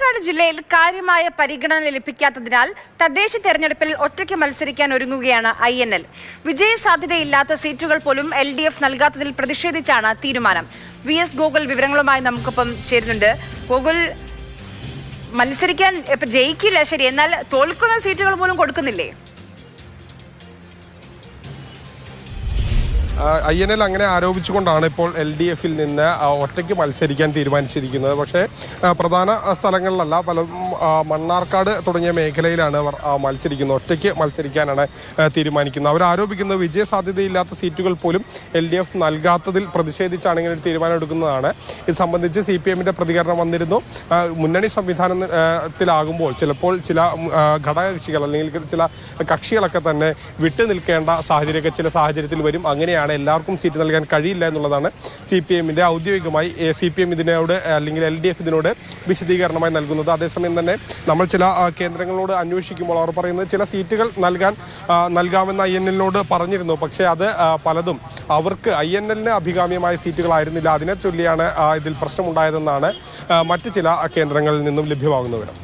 പാലക്കാട് ജില്ലയിൽ കാര്യമായ പരിഗണന ലഭിക്കാത്തതിനാൽ തദ്ദേശ തെരഞ്ഞെടുപ്പിൽ ഒറ്റയ്ക്ക് മത്സരിക്കാൻ ഒരുങ്ങുകയാണ് ഐ എൻ എൽ. വിജയ സാധ്യതയില്ലാത്ത സീറ്റുകൾ പോലും എൽ ഡി എഫ് നൽകാത്തതിൽ പ്രതിഷേധിച്ചാണ് തീരുമാനം. വി എസ് ഗോകുൽ വിവരങ്ങളുമായി നമുക്കൊപ്പം ചേരുന്നുണ്ട്. ഗോകുൽ മത്സരിക്കാൻ ഇപ്പൊ ജയിക്കില്ല ശരി. എന്നാൽ തോൽക്കുന്ന സീറ്റുകൾ പോലും കൊടുക്കുന്നില്ലേ? ഐ എൻ എൽ അങ്ങനെ ആരോപിച്ചുകൊണ്ടാണ് ഇപ്പോൾ എൽ ഡി എഫിൽ നിന്ന് ഒറ്റയ്ക്ക് മത്സരിക്കാൻ തീരുമാനിച്ചിരിക്കുന്നത്. പക്ഷേ പ്രധാന സ്ഥലങ്ങളിലല്ല പല മണ്ണാർക്കാട് തുടങ്ങിയ മേഖലയിലാണ് അവർ മത്സരിക്കുന്നത്. ഒറ്റയ്ക്ക് മത്സരിക്കാനാണ് തീരുമാനിക്കുന്നത്. അവർ ആരോപിക്കുന്നത് വിജയ സാധ്യതയില്ലാത്ത സീറ്റുകൾ പോലും എൽ ഡി എഫ് നൽകാത്തതിൽ പ്രതിഷേധിച്ചാണ് ഇങ്ങനെ ഒരു തീരുമാനം എടുക്കുന്നതാണ് ഇത് സംബന്ധിച്ച് സി പി എമ്മിന്റെ പ്രതികരണം വന്നിരുന്നു. മുന്നണി സംവിധാനത്തിലാകുമ്പോൾ ചിലപ്പോൾ ചില ഘടകകക്ഷികൾ അല്ലെങ്കിൽ ചില കക്ഷികളൊക്കെ തന്നെ വിട്ടു നിൽക്കേണ്ട സാഹചര്യമൊക്കെ ചില സാഹചര്യത്തിൽ വരും. അങ്ങനെയാണ് എല്ലാവർക്കും സീറ്റ് നൽകാൻ കഴിയില്ല എന്നുള്ളതാണ് സി പി എമ്മിന്റെ ഔദ്യോഗികമായി സി പി എം ഇതിനോട് അല്ലെങ്കിൽ എൽ ഡി എഫ് ഇതിനോട് വിശദീകരണമായി നൽകുന്നത്. അതേസമയം തന്നെ നമ്മൾ ചില കേന്ദ്രങ്ങളോട് അന്വേഷിക്കുമ്പോൾ അവർ പറയുന്നത് ചില സീറ്റുകൾ നൽകാൻ നൽകാമെന്ന് ഐ എൻ എല്ലിനോട് പറഞ്ഞിരുന്നു. പക്ഷേ അത് പലതും അവർക്ക് ഐ എൻ എല്ലിന് അഭികാമ്യമായ സീറ്റുകളായിരുന്നില്ല. അതിനെ ചൊല്ലിയാണ് ഇതിൽ പ്രശ്നമുണ്ടായതെന്നാണ് മറ്റ് ചില കേന്ദ്രങ്ങളിൽ നിന്നും ലഭ്യമാകുന്ന വിവരം.